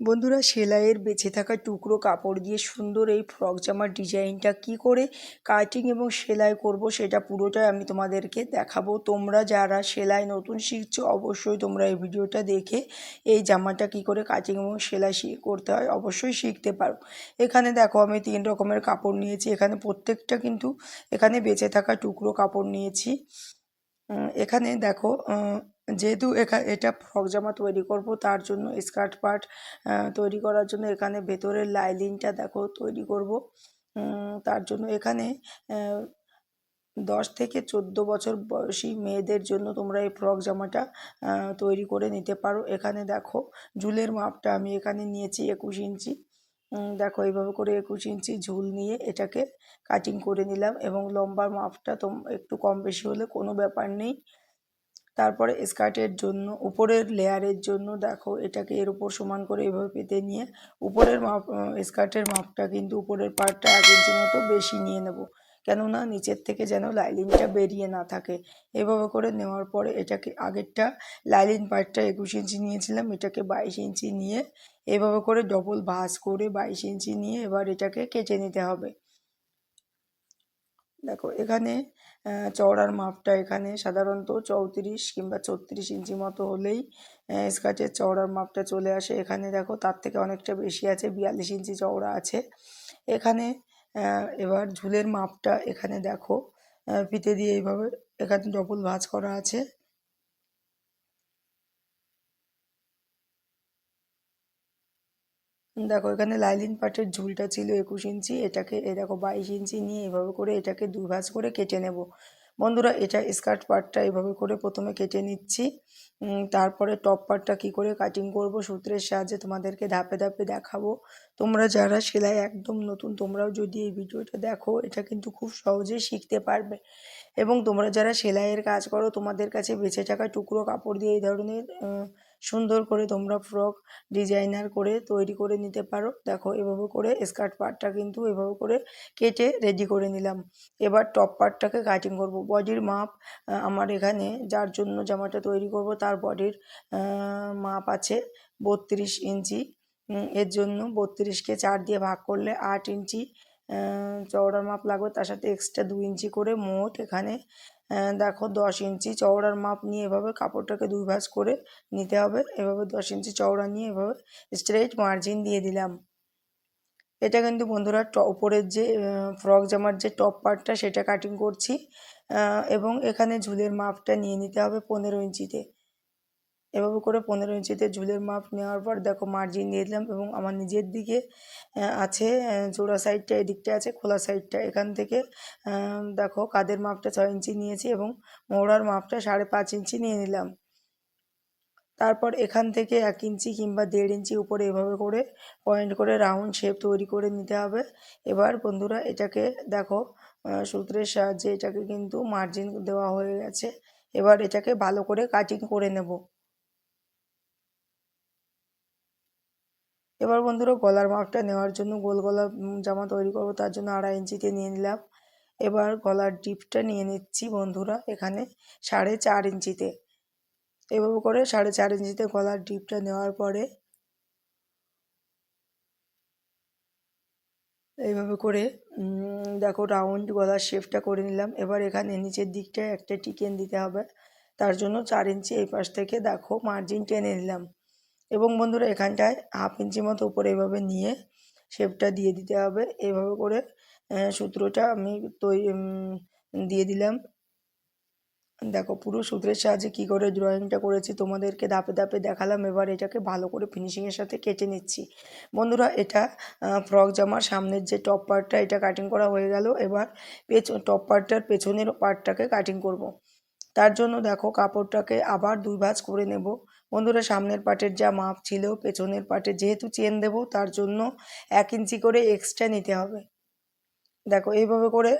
বন্ধুরা, সেলাইয়ের বেঁচে থাকা টুকরো কাপড় দিয়ে সুন্দর এই ফ্রক জামার ডিজাইনটা কি করে কাটিং এবং সেলাই করব সেটা পুরোটাই আমি তোমাদেরকে দেখাবো। তোমরা যারা সেলাই নতুন শিখছো, অবশ্যই তোমরা এই ভিডিওটা দেখে এই জামাটা কি করে কাটিং এবং সেলাই করতে হয় অবশ্যই শিখতে পারো। এখানে দেখো, আমি তিন রকমের কাপড় নিয়েছি। এখানে প্রত্যেকটা কিন্তু এখানে বেঁচে থাকা টুকরো কাপড় নিয়েছি। এখানে দেখো যেহেতু এখা, এটা ফ্রক জামা তৈরি করব, তার জন্য স্কার্ট পার্ট তৈরি করার জন্য এখানে ভেতরের লাইলিংটা দেখো তৈরি করব। তার জন্য এখানে দশ থেকে চোদ্দ বছর বয়সী মেয়েদের জন্য তোমরা এই ফ্রক জামাটা তৈরি করে নিতে পারো। এখানে দেখো, ঝুলের মাপটা আমি এখানে নিয়েছি একুশ ইঞ্চি। দেখো এইভাবে করে একুশ ইঞ্চি ঝুল নিয়ে এটাকে কাটিং করে নিলাম এবং লম্বার মাপটা তোম, একটু কম বেশি হলে কোনো ব্যাপার নেই। তারপরে স্কার্টের জন্য, উপরের লেয়ারের জন্য দেখো এটাকে এর উপর সমান করে এভাবে পেতে নিয়ে উপরের মাপ স্কার্টের মাপটা কিন্তু উপরের পার্টটা এক ইঞ্চি মতো বেশি নিয়ে নেব। কেননা নিচের থেকে যেন লাইলিনটা বেরিয়ে না থাকে। এভাবে করে নেওয়ার পরে এটাকে আগেরটা লাইলিন পার্টটা একুশ ইঞ্চি নিয়েছিলাম, এটাকে বাইশ ইঞ্চি নিয়ে এভাবে করে ডবল ভাঁজ করে বাইশ ইঞ্চি নিয়ে এবার এটাকে কেটে নিতে হবে। দেখো এখানে চওড়ার মাপটা এখানে সাধারণত চৌত্রিশ কিংবা চৌত্রিশ ইঞ্চি মতো হলেই স্কার্টের চওড়ার মাপটা চলে আসে। এখানে দেখো তার থেকে অনেকটা বেশি আছে, বিয়াল্লিশ ইঞ্চি চওড়া আছে। এখানে এবার ঝুলের মাপটা এখানে দেখো ফিতে দিয়ে এইভাবে এখানে ডবল ভাঁজ করা আছে। দেখো, এখানে লাইলিন পাটের ঝুলটা ছিল একুশ ইঞ্চি। এটাকে, এ দেখো, বাইশ ইঞ্চি নিয়ে এভাবে করে এটাকে দুই ভাঁজ করে কেটে নেব। বন্ধুরা, এটা স্কার্ট পার্টটা এভাবে করে প্রথমে কেটে নিচ্ছি। তারপরে টপ পার্টটা কি করে কাটিং করব সূত্রের সাহায্যে তোমাদেরকে ধাপে ধাপে দেখাবো। তোমরা যারা সেলাই একদম নতুন, তোমরাও যদি এই ভিডিওটা দেখো, এটা কিন্তু খুব সহজেই শিখতে পারবে। এবং তোমরা যারা সেলাইয়ের কাজ করো, তোমাদের কাছে বেঁচে থাকা টুকরো কাপড় দিয়ে এই ধরনের সুন্দর করে তোমরা ফ্রক ডিজাইনার করে তৈরি করে নিতে পারো। দেখো, এভাবে করে স্কার্ট পার্টটা কিন্তু এভাবে করে কেটে রেডি করে নিলাম। এবার টপ পার্টটাকে কাটিং করব। বডির মাপ আমার এখানে যার জন্য জামাটা তৈরি করব তার বডির মাপ আছে বত্রিশ ইঞ্চি। এর জন্য বত্রিশকে চার দিয়ে ভাগ করলে আট ইঞ্চি চওড়ার মাপ লাগবে। তার সাথে এক্সট্রা দু ইঞ্চি করে মোট এখানে দেখো দশ ইঞ্চি চওড়ার মাপ নিয়ে এভাবে কাপড়টাকে দুই ভাঁজ করে নিতে হবে। এভাবে দশ ইঞ্চি চওড়া নিয়ে এভাবে স্ট্রেট মার্জিন দিয়ে দিলাম। এটা কিন্তু বন্ধুরা উপরের যে ফ্রক জামার যে টপ পার্টটা সেটা কাটিং করছি। এবং এখানে ঝুলের মাপটা নিয়ে নিতে হবে পনেরো ইঞ্চিতে। এভাবে করে পনেরো ইঞ্চিতে ঝুলের মাপ নেওয়ার পর দেখো মার্জিন দিয়ে দিলাম এবং আমার নিজের দিকে আছে জোড়া সাইডটা এদিকটা আছে, খোলা সাইডটা এখান থেকে দেখো কাদের মাপটা ছয় ইঞ্চি নিয়েছি এবং মোড়ার মাপটা সাড়ে পাঁচ ইঞ্চি নিয়ে নিলাম। তারপর এখান থেকে এক ইঞ্চি কিংবা দেড় ইঞ্চি উপরে এভাবে করে পয়েন্ট করে রাউন্ড শেপ তৈরি করে নিতে হবে। এবার বন্ধুরা এটাকে দেখো সূত্রের সাহায্যে এটাকে কিন্তু মার্জিন দেওয়া হয়ে গেছে। এবার এটাকে ভালো করে কাটিং করে নেব। এবার বন্ধুরা গলার মাপটা নেওয়ার জন্য গোল গলা জামা তৈরি করব, তার জন্য আড়াই ইঞ্চিতে নিয়ে নিলাম। এবার গলার ডিপটা নিয়ে নিচ্ছি বন্ধুরা এখানে সাড়ে চার ইঞ্চিতে। এভাবে করে সাড়ে চার ইঞ্চিতে গলার ডিপটা নেওয়ার পরে এইভাবে করে দেখো রাউন্ড গলার শেপটা করে নিলাম। এবার এখানে নিচের দিকটায় একটা টিকেন দিতে হবে। তার জন্য চার ইঞ্চি এই পাশ থেকে, দেখো মার্জিন টেনে নিলাম। এবং বন্ধুরা এখানটায় হাফ ইঞ্চি মতো উপরে এভাবে নিয়ে শেপটা দিয়ে দিতে হবে। এইভাবে করে সূত্রটা আমি তৈরি দিয়ে দিলাম। দেখো পুরো সূত্রের সাহায্যে কী করে ড্রয়িংটা করেছি, তোমাদেরকে ধাপে ধাপে দেখালাম। এবার এটাকে ভালো করে ফিনিশিংয়ের সাথে কেটে নিচ্ছি। বন্ধুরা এটা ফ্রক জামার সামনের যে টপ পার্টটা এটা কাটিং করা হয়ে গেল। এবার পেছ টপ পার্টটার পেছনের পার্টটাকে কাটিং করব। তার জন্য দেখো কাপড়টাকে আবার দুই ভাঁজ করে নেব। বন্ধুরা, সামনের পাটের যা মাপ ছিল, পেছনের পাটে যেহেতু চেন দেব, তার জন্য এক ইঞ্চি করে এক্সট্রা নিতে হবে। দেখো, এইভাবে করে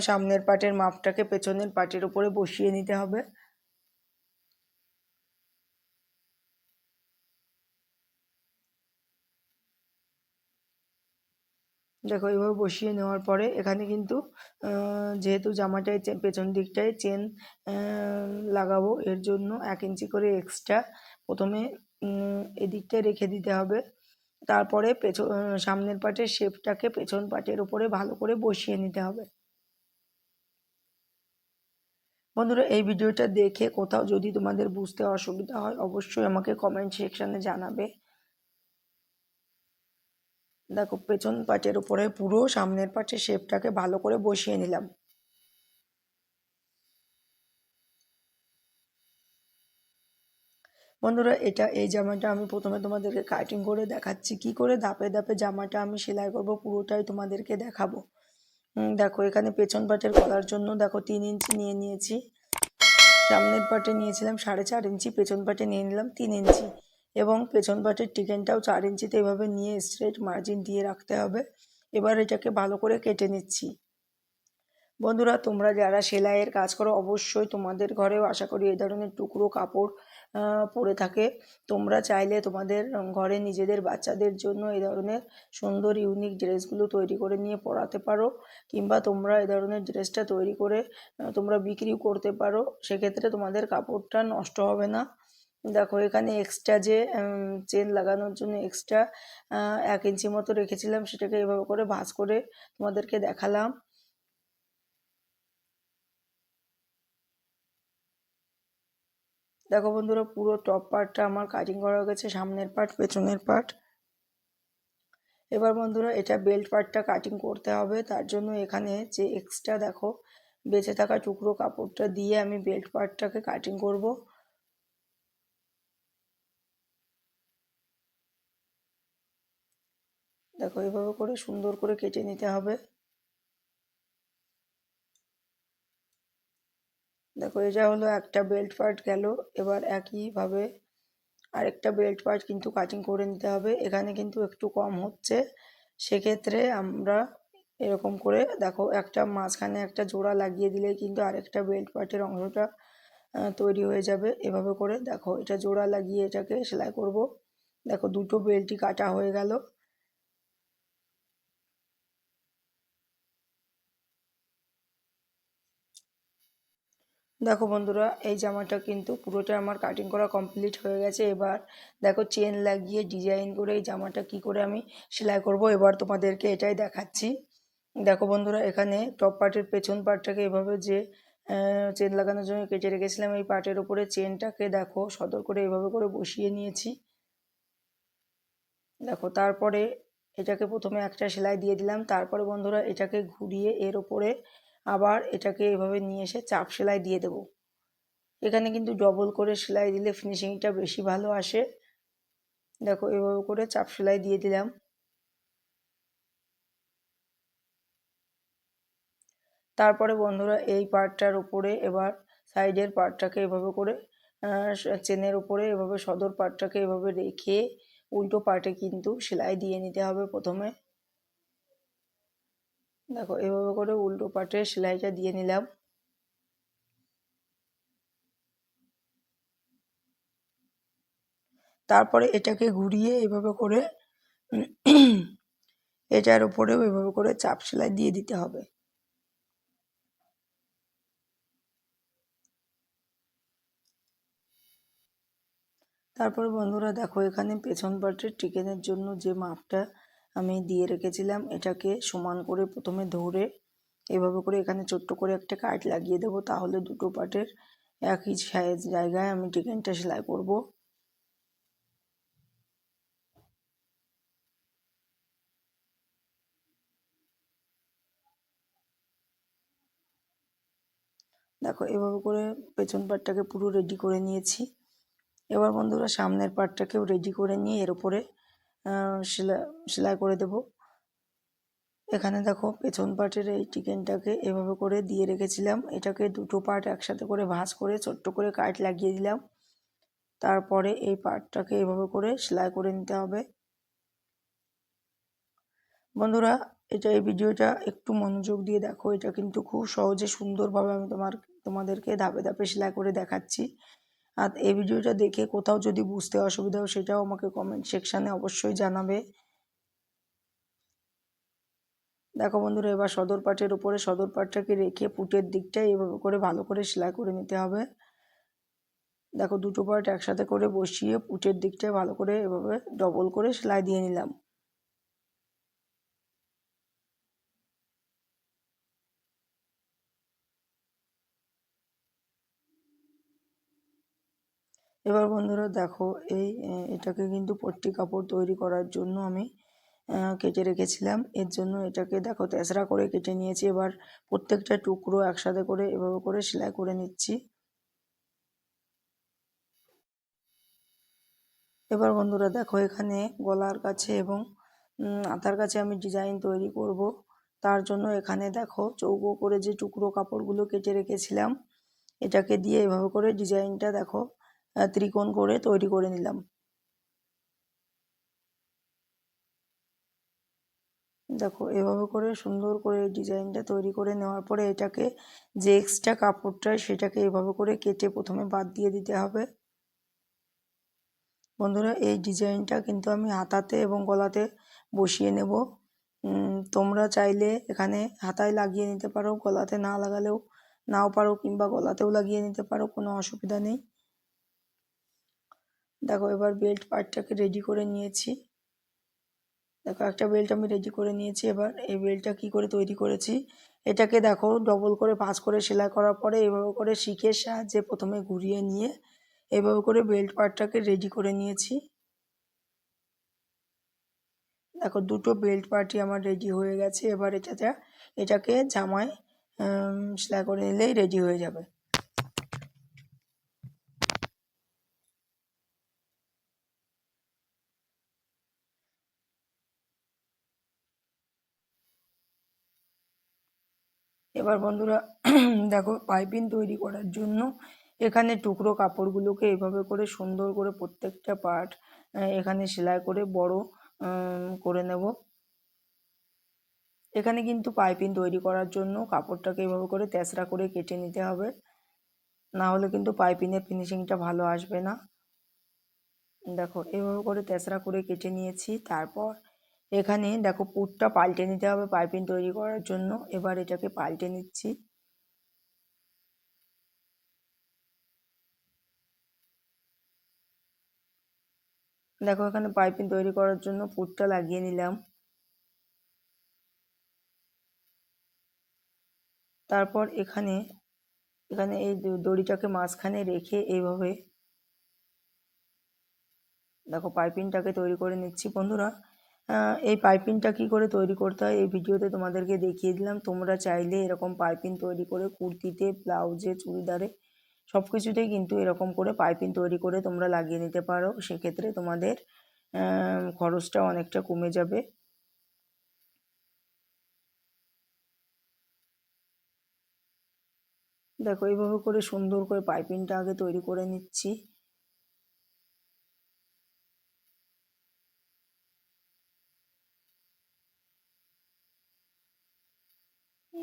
সামনের পাটের মাপটাকে পেছনের পাটের উপরে বসিয়ে নিতে হবে। দেখো এইভাবে বসিয়ে নেওয়ার পরে এখানে কিন্তু যেহেতু জামাটায় পেছন দিকটায় চেন লাগাবো, এর জন্য এক ইঞ্চি করে এক্সট্রা প্রথমে এদিকটায় রেখে দিতে হবে। তারপরে পেছন সামনের পাটের শেপটাকে পেছন পাটের উপরে ভালো করে বসিয়ে নিতে হবে। বন্ধুরা, এই ভিডিওটা দেখে কোথাও যদি তোমাদের বুঝতে অসুবিধা হয়, অবশ্যই আমাকে কমেন্ট সেকশানে জানাবে। দেখো, পেছন পাটের উপরে পুরো সামনের পাটের শেপটাকে ভালো করে বসিয়ে নিলাম। বন্ধুরা, এটা এই জামাটা আমি প্রথমে তোমাদেরকে কাটিং করে দেখাচ্ছি। কি করে ধাপে ধাপে জামাটা আমি সেলাই করব পুরোটাই তোমাদেরকে দেখাবো। দেখো, এখানে পেছন পাটের করার জন্য দেখো তিন ইঞ্চি নিয়ে নিয়েছি। সামনের পাটে নিয়েছিলাম সাড়ে চার ইঞ্চি পেছন পাটে নিয়ে নিলাম তিন ইঞ্চি এবং পেছন পাটের টিকেনটাও চার ইঞ্চিতে এভাবে নিয়ে স্ট্রেট মার্জিন দিয়ে রাখতে হবে। এবার এটাকে ভালো করে কেটে নিচ্ছি। বন্ধুরা, তোমরা যারা সেলাইয়ের কাজ করো, অবশ্যই তোমাদের ঘরেও আশা করি এই ধরনের টুকরো কাপড় পরে থাকে। তোমরা চাইলে তোমাদের ঘরে নিজেদের বাচ্চাদের জন্য এই ধরনের সুন্দর ইউনিক ড্রেসগুলো তৈরি করে নিয়ে পরাতে পারো, কিংবা তোমরা এই ধরনের ড্রেসটা তৈরি করে তোমরা বিক্রিও করতে পারো। সেক্ষেত্রে তোমাদের কাপড়টা নষ্ট হবে না। দেখো, এখানে এক্সট্রা যে চেন লাগানোর জন্য এক্সট্রা এক ইঞ্চি মতো রেখেছিলাম, সেটাকে এভাবে করে ভাঁজ করে তোমাদেরকে দেখালাম। দেখো বন্ধুরা, পুরো টপ পার্টটা আমার কাটিং করা গেছে, সামনের পার্ট পেছনের পার্ট এবার বন্ধুরা, এটা বেল্ট পার্টটা কাটিং করতে হবে, তার জন্য এখানে যে এক্সট্রা দেখো, বেঁচে থাকা টুকরো কাপড়টা দিয়ে আমি বেল্ট পার্টটাকে কাটিং করব। দেখো, এভাবে করে সুন্দর করে কেটে নিতে হবে। দেখো এটা হলো একটা বেল্ট পার্ট গেল, এবার একইভাবে আরেকটা বেল্ট পার্ট কিন্তু কাটিং করে নিতে হবে। এখানে কিন্তু একটু কম হচ্ছে। সেক্ষেত্রে আমরা এরকম করে দেখো, একটা মাঝখানে একটা জোড়া লাগিয়ে দিলে কিন্তু আরেকটা বেল্ট পার্টের অংশটা তৈরি হয়ে যাবে। এভাবে করে দেখো, এটা জোড়া লাগিয়ে এটাকে সেলাই করব। দেখো, দুটো বেল্টই কাটা হয়ে গেল। দেখো বন্ধুরা, এই জামাটা কিন্তু পুরোটা আমার কাটিং করা কমপ্লিট হয়ে গেছে। এবার দেখো চেন লাগিয়ে ডিজাইন করে এই জামাটা কি করে আমি সেলাই করব, এবার তোমাদেরকে এটাই দেখাচ্ছি। দেখো বন্ধুরা, এখানে টপ পার্টের পেছন পার্টটাকে এভাবে যে চেন লাগানোর জন্য কেটে রেখেছিলাম, এই পার্টের উপরে চেনটাকে দেখো সদর করে এভাবে করে বসিয়ে নিয়েছি। দেখো তারপরে এটাকে প্রথমে একটা সেলাই দিয়ে দিলাম, তারপরে বন্ধুরা এটাকে ঘুরিয়ে এর ওপরে আবার এটাকে এভাবে নিয়ে এসে চাপ সেলাই দিয়ে দেব। এখানে কিন্তু ডবল করে সেলাই দিলে ফিনিশিংটা বেশি ভালো আসে। দেখো এভাবে করে চাপ সেলাই দিয়ে দিলাম। তারপরে বন্ধুরা এই পার্টটার উপরে এবার সাইডের পার্টটাকে এভাবে করে চেনের উপরে এভাবে সদর পার্টটাকে এভাবে রেখে উল্টো পার্টে কিন্তু সেলাই দিয়ে নিতে হবে প্রথমে। দেখো, এভাবে করে উল্টো পাটে সেলাইটা দিয়ে নিলাম। তারপরে এটাকে ঘুরিয়ে এভাবে করে, এটার উপরেও এভাবে করে চাপ সেলাই দিয়ে দিতে হবে। তারপর বন্ধুরা দেখো, এখানে পেছন পাটের টিকেনের জন্য যে মাপটা আমি দিয়ে রেখেছিলাম। এটাকে সমান করে প্রথমে ধরে এভাবে করে এখানে ছোট্ট করে একটা কাট লাগিয়ে দেবো। তাহলে দুটো পাটের একই সাইজ জায়গায় আমি টিকেনটা সেলাই করব। দেখো, এভাবে করে পেছন পাটটাকে পুরো রেডি করে নিয়েছি। এবার বন্ধুরা, সামনের পাটটাকেও রেডি করে নিয়ে এর উপরে সেলাই সেলাই করে দেব। এখানে দেখো পেছন পার্টের এই চিকেনটাকে এভাবে করে দিয়ে রেখেছিলাম। এটাকে দুটো পার্ট একসাথে করে ভাঁজ করে ছোট্ট করে কাট লাগিয়ে দিলাম। তারপরে এই পার্টটাকে এভাবে করে সেলাই করে নিতে হবে। বন্ধুরা, এটা এই ভিডিওটা একটু মনোযোগ দিয়ে দেখো। এটা কিন্তু খুব সহজে সুন্দরভাবে আমি তোমার, তোমাদেরকে ধাপে ধাপে সেলাই করে দেখাচ্ছি। আর এই ভিডিওটা দেখে কোথাও যদি বুঝতে অসুবিধা হয় সেটাও আমাকে কমেন্ট সেকশানে অবশ্যই জানাবে। দেখো বন্ধুরা, এবার সদর পাটের উপরে সদর পাটটাকে রেখে পুটের দিকটা এভাবে করে ভালো করে সেলাই করে নিতে হবে। দেখো দুটো পার্ট একসাথে করে বসিয়ে পুটের দিকটায় ভালো করে এভাবে ডবল করে সেলাই দিয়ে নিলাম। এবার বন্ধুরা দেখো, এই এটাকে কিন্তু পট্টি কাপড় তৈরি করার জন্য আমি কেটে রেখেছিলাম। এর জন্য এটাকে দেখো তেসরা করে কেটে নিয়েছি। এবার প্রত্যেকটা টুকরো একসাথে করে এভাবে করে সেলাই করে নিচ্ছি। এবার বন্ধুরা দেখো, এখানে গলার কাছে এবং আতার কাছে আমি ডিজাইন তৈরি করব। তার জন্য এখানে দেখো চৌকো করে যে টুকরো কাপড়গুলো কেটে রেখেছিলাম, এটাকে দিয়ে এভাবে করে ডিজাইনটা দেখো ত্রিকোণ করে তৈরি করে নিলাম। দেখো, এভাবে করে সুন্দর করে ডিজাইনটা তৈরি করে নেওয়ার পরে এটাকে যে এক্সট্রা কাপড়টা সেটাকে এভাবে করে কেটে প্রথমে বাদ দিয়ে দিতে হবে। বন্ধুরা, এই ডিজাইনটা কিন্তু আমি হাতাতে এবং গলাতে বসিয়ে নেব। তোমরা চাইলে এখানে হাতায় লাগিয়ে নিতে পারো, গলাতে না লাগালেও নাও পারো কিংবা গলাতেও লাগিয়ে নিতে পারো, কোনো অসুবিধা নেই। দেখো, এবার বেল্ট পার্টটাকে রেডি করে নিয়েছি। দেখো, একটা বেল্ট আমি রেডি করে নিয়েছি এবার। এই বেল্টটা কি করে তৈরি করেছি? এটাকে দেখো ডবল করে, পাঁচ করে সেলাই করার পরে এভাবে করে শিখের সাহায্যে প্রথমে ঘুরিয়ে নিয়ে এভাবে করে বেল্ট পার্টটাকে রেডি করে নিয়েছি। দেখো, দুটো বেল্ট পার্টি আমার রেডি হয়ে গেছে। এবার এটাতে, এটাকে জামায় সেলাই করে নিলেই রেডি হয়ে যাবে। এবার বন্ধুরা, দেখো পাইপিং তৈরি করার জন্য এখানে টুকরো কাপড়গুলোকে এভাবে করে সুন্দর করে প্রত্যেকটা পার্ট এখানে সেলাই করে বড় করে নেব। এখানে কিন্তু পাইপিং তৈরি করার জন্য কাপড়টাকে এভাবে করে তেসরা করে কেটে নিতে হবে। না হলে কিন্তু পাইপিংয়ের ফিনিশিংটা ভালো আসবে না। দেখো, এভাবে করে তেসরা করে কেটে নিয়েছি। তারপর এখানে দেখো পুটটা পাল্টে নিতে হবে পাইপিং তৈরি করার জন্য। এবার এটাকে পাল্টে নিচ্ছি। দেখো এখানে পাইপিং তৈরি করার জন্য পুটটা লাগিয়ে নিলাম। তারপর এখানে এখানে এই দড়িটাকে মাঝখানে রেখে এইভাবে দেখো পাইপিংটাকে তৈরি করে নিচ্ছি বন্ধুরা। এই পাইপিংটা কি করে তৈরি করতে হয়? এই ভিডিওতে তোমাদেরকে দেখিয়ে দিলাম। তোমরা চাইলে এরকম পাইপিং তৈরি করে, কুর্তিতে, ব্লাউজে, চুড়িদারে সব কিছুতেই কিন্তু এরকম করে পাইপিং তৈরি করে তোমরা লাগিয়ে নিতে পারো। সেক্ষেত্রে তোমাদের খরচটা অনেকটা কমে যাবে। দেখো, এইভাবে করে সুন্দর করে পাইপিংটা আগে তৈরি করে নিচ্ছি।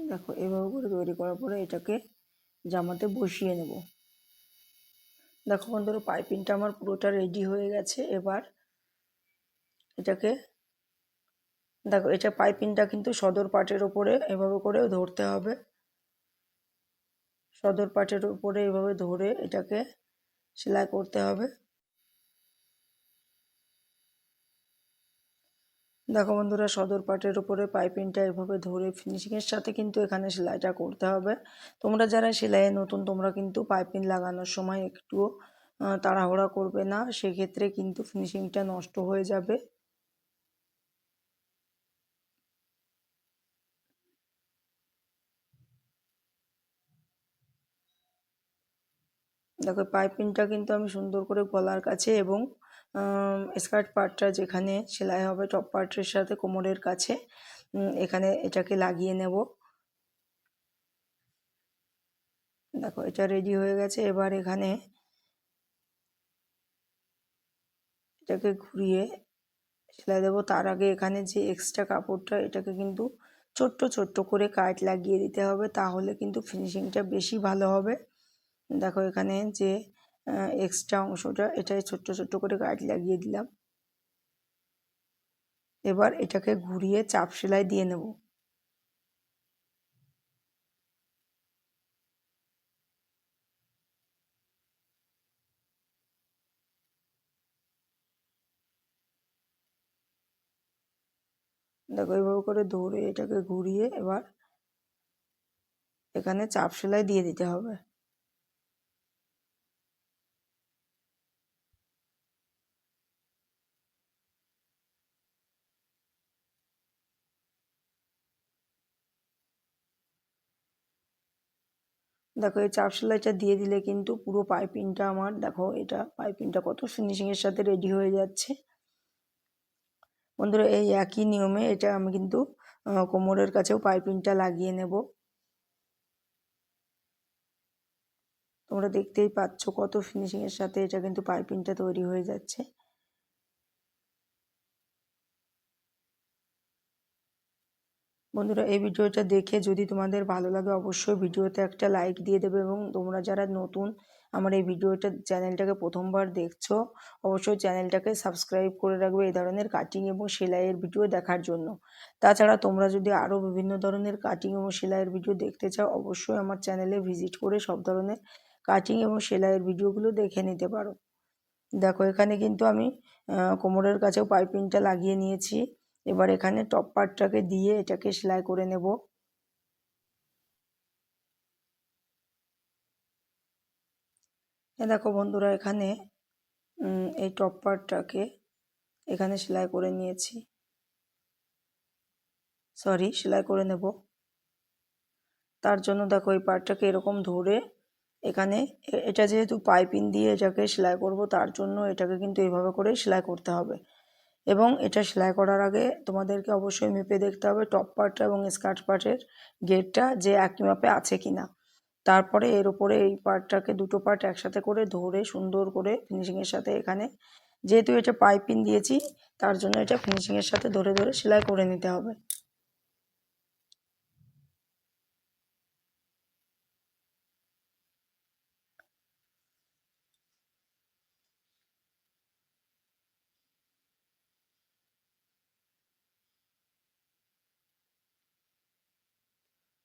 দেখো, এভাবে করে তৈরি করার পরে এটাকে জামাতে বসিয়ে নেব। দেখো বন্ধুরা পাইপিংটা আমার পুরোটা রেডি হয়ে গেছে। এবার এটাকে, দেখো, এটা পাইপিংটা কিন্তু সদর পাটের ওপরে এভাবে করে ধরতে হবে। সদর পাটের উপরে এভাবে ধরে এটাকে সেলাই করতে হবে। দেখো বন্ধুরা, সদর পাটের উপরে পাইপিংটা এভাবে ধরে ফিনিশিংয়ের সাথে কিন্তু এখানে সেলাইটা করতে হবে। তোমরা যারা সেলাইয়ে নতুন, তোমরা কিন্তু পাইপিং লাগানোর সময় একটুও তাড়াহুড়া করবে না। সেক্ষেত্রে কিন্তু ফিনিশিংটা নষ্ট হয়ে যাবে। দেখো, পাইপিংটা কিন্তু আমি সুন্দর করে গলার কাছে এবং স্কার্ট পার্টটা যেখানে সেলাই হবে, টপ পার্টের সাথে কোমরের কাছে। এখানে এটাকে লাগিয়ে নেব। দেখো, এটা রেডি হয়ে গেছে। এবার এখানে এটাকে ঘুরিয়ে সেলাই দেবো। তার আগে এখানে যে এক্সট্রা কাপড়টা, এটাকে কিন্তু ছোট্ট ছোট্ট করে কাট লাগিয়ে দিতে হবে, তাহলে কিন্তু ফিনিশিংটা বেশি ভালো হবে। দেখো, এখানে যে এক্সট্রা অংশটা এটাই ছোট্ট ছোট্ট করে গাছ লাগিয়ে দিলাম। এবার এটাকে ঘুরিয়ে চাপ সেলাই দিয়ে নেব। দেখো এইভাবে করে ধরে এটাকে ঘুরিয়ে এবার এখানে চাপ সেলাই দিয়ে দিতে হবে। দেখো, এই চাপ সেলাইটা দিয়ে দিলে কিন্তু পুরো পাইপিংটা আমার, দেখো, এটা পাইপিংটা কত ফিনিশিংয়ের সাথে রেডি হয়ে যাচ্ছে। বন্ধুরা, এই একই নিয়মে এটা আমি কিন্তু কোমরের কাছেও পাইপিংটা লাগিয়ে নেব। তোমরা দেখতেই পাচ্ছ কত ফিনিশিংয়ের সাথে এটা কিন্তু পাইপিংটা তৈরি হয়ে যাচ্ছে। বন্ধুরা, এই ভিডিওটা দেখে যদি তোমাদের ভালো লাগে, অবশ্যই ভিডিওতে একটা লাইক দিয়ে দেবে এবং তোমরা যারা নতুন আমার এই ভিডিওটা চ্যানেলটাকে প্রথমবার দেখছ, অবশ্যই চ্যানেলটাকে সাবস্ক্রাইব করে রাখবে এই ধরনের কাটিং এবং সেলাইয়ের ভিডিও দেখার জন্য। তাছাড়া তোমরা যদি আরও বিভিন্ন ধরনের কাটিং এবং সেলাইয়ের ভিডিও দেখতে চাও, অবশ্যই আমার চ্যানেলে ভিজিট করে সব ধরনের কাটিং এবং সেলাইয়ের ভিডিওগুলো দেখে নিতে পারো। দেখো, এখানে কিন্তু আমি কোমরের কাছেও পাইপিংটা লাগিয়ে নিয়েছি। এবার এখানে টপ পার্টটাকে দিয়ে এটাকে সেলাই করে নেব। দেখো বন্ধুরা, এখানে এই টপ পার্টটাকে এখানে সেলাই করে নিয়েছি। সরি সেলাই করে নেব। তার জন্য দেখো এই পার্টটাকে এরকম ধরে এখানে এটা যেহেতু পাইপিং দিয়ে এটাকে সেলাই করব, তার জন্য এটাকে কিন্তু এইভাবে করে সেলাই করতে হবে। এবং এটা সেলাই করার আগে তোমাদেরকে অবশ্যই মেপে দেখতে হবে টপ পার্টটা এবং স্কার্ট পার্টের গেটটা যে একই মাপে আছে কি না তারপরে এর উপরে এই পার্টটাকে দুটো পার্ট একসাথে করে ধরে সুন্দর করে ফিনিশিংয়ের সাথে এখানে যেহেতু এটা পাইপিং দিয়েছি, তার জন্য এটা ফিনিশিংয়ের সাথে ধরে ধরে সেলাই করে নিতে হবে।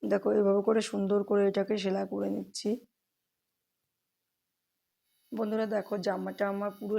দেখো এভাবে করে সুন্দর করে এটাকে সেলাই করে নিচ্ছি। বন্ধুরা দেখো জামাটা আমার পুরো